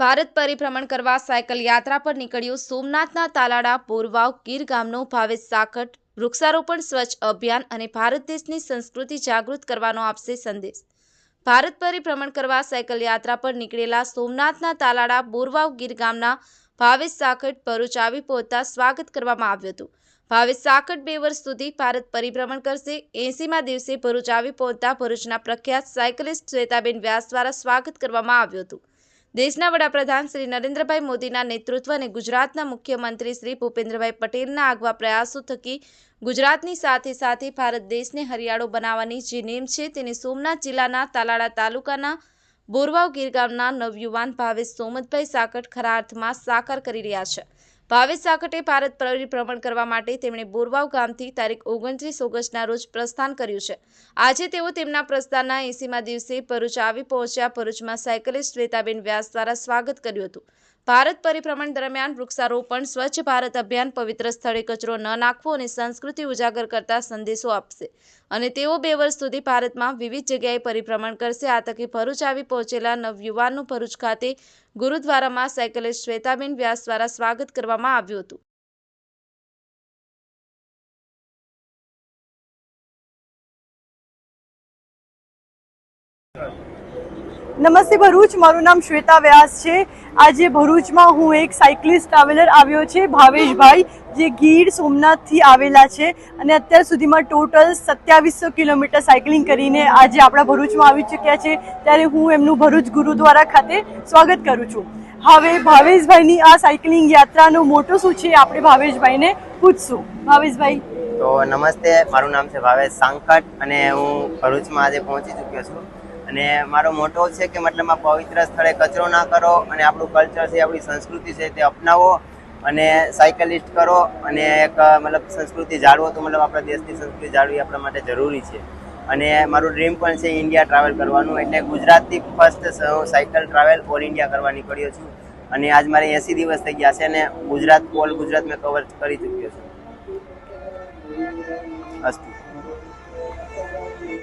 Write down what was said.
ભારત પરિભ્રમણ કરવા સાયકલ યાત્રા પર નીકળ્યું સોમનાથના તાલાડા બોરવાવ ગીર ગામનો ભાવેશ સાકટ વૃક્ષારોપણ, સ્વચ્છ અભિયાન અને ભારત દેશની સંસ્કૃતિ જાગૃત કરવાનો આપશે સંદેશ. ભારત પરિભ્રમણ કરવા સાયકલ યાત્રા પર નીકળેલા સોમનાથના તાલાડા બોરવાવ ગીર ગામના ભાવેશ સાકટ ભરૂચ આવી પહોંચતા સ્વાગત કરવામાં આવ્યું હતું. ભાવેશ સાકટ બે વર્ષ સુધી ભારત પરિભ્રમણ કરશે. એસીમાં દિવસે ભરૂચ આવી પહોંચતા ભરૂચના પ્રખ્યાત સાયકલિસ્ટ શ્વેતાબેન વ્યાસ દ્વારા સ્વાગત કરવામાં આવ્યું હતું. દેશના વડાપ્રધાન શ્રી નરેન્દ્રભાઈ મોદીના નેતૃત્વ અને ગુજરાતના મુખ્યમંત્રી શ્રી ભૂપેન્દ્રભાઈ પટેલના આગવા પ્રયાસો થકી ગુજરાતની સાથે સાથે ભારત દેશને હરિયાળો બનાવવાની જે નેમ છે તેને સોમનાથ જિલ્લાના તાલાળા તાલુકાના બોરવાવ ગીર ગામના નવયુવાન ભાવેશ સોમતભાઈ સાકટ ખરા અર્થમાં સાકાર કરી રહ્યા છે. ભાવેશ સાકટે ભારત પરિભ્રમણ કરવા માટે તેમણે બોરવાવ ગામથી તારીખ ઓગણત્રીસ ઓગસ્ટના રોજ પ્રસ્થાન કર્યું છે. આજે તેઓ તેમના પ્રસ્થાનના એસીમાં દિવસે ભરૂચ આવી પહોંચ્યા. ભરૂચમાં સાયકલિસ્ટ શ્વેતાબેન વ્યાસ દ્વારા સ્વાગત કર્યું હતું. ભારત પરિભ્રમણ દરમિયાન વૃક્ષારોપણ, સ્વચ્છ ભારત અભિયાન, પવિત્ર સ્થળે કચરો ન નાખવો અને સંસ્કૃતિ ઉજાગર કરતા સંદેશો આપશે. અને તેઓ બે વર્ષ સુધી ભારતમાં વિવિધ જગ્યાએ પરિભ્રમણ કરશે. આ તકે ભરૂચ આવી પહોંચેલા નવયુવાનનું ભરૂચ ખાતે ગુરુદ્વારામાં સાયકલિસ્ટ શ્વેતાબેન વ્યાસ દ્વારા સ્વાગત કરવામાં આવ્યું હતું. નમસ્તે ભરૂચ, મારું નામ શ્વેતા વ્યાસ છે. આજે ભરૂચમાં હું એક સાયકલિસ્ટ ટ્રાવેલર આવ્યો છે, ભાવેશભાઈ, જે ગીર સોમનાથથી આવેલા છે. અને અત્યાર સુધીમાં ટોટલ સત્યાવીસો કિલોમીટર સાયકલિંગ કરીને આજે આપણા ભરૂચમાં આવી ચૂક્યા છે. ત્યારે હું એમનું ભરૂચ ગુરુદ્વારા ખાતે સ્વાગત કરું છું. હવે ભાવેશભાઈની આ સાયકલિંગ યાત્રાનો મોટો શું છે, આપણે ભાવેશભાઈને પૂછશું. ભાવેશભાઈ. તો નમસ્તે, મારું નામ છે ભાવેશ સાંકટ અને હું ભરૂચમાં આજે પહોંચી ચૂક્યો છું. અને મારો મોટો છે કે મતલબ આ પવિત્ર સ્થળે કચરો ના કરો અને આપણું કલ્ચર છે, આપણી સંસ્કૃતિ છે તે અપનાવો અને સાયકલિસ્ટ કરો અને એક મતલબ સંસ્કૃતિ જાળવો તો મતલબ આપણા દેશની સંસ્કૃતિ જાળવી આપણા માટે જરૂરી છે. અને મારું ડ્રીમ પણ છે ઇન્ડિયા ટ્રાવેલ કરવાનું એટલે ગુજરાતથી ફર્સ્ટ હું સાયકલ ટ્રાવેલ ઓલ ઇન્ડિયા કરવા નીકળ્યો છું. અને આજ મારે એંસી દિવસ થઈ ગયા છે અને ગુજરાત ઓલ ગુજરાત મેં કવર કરી ચૂક્યો છું. અસ્તુ.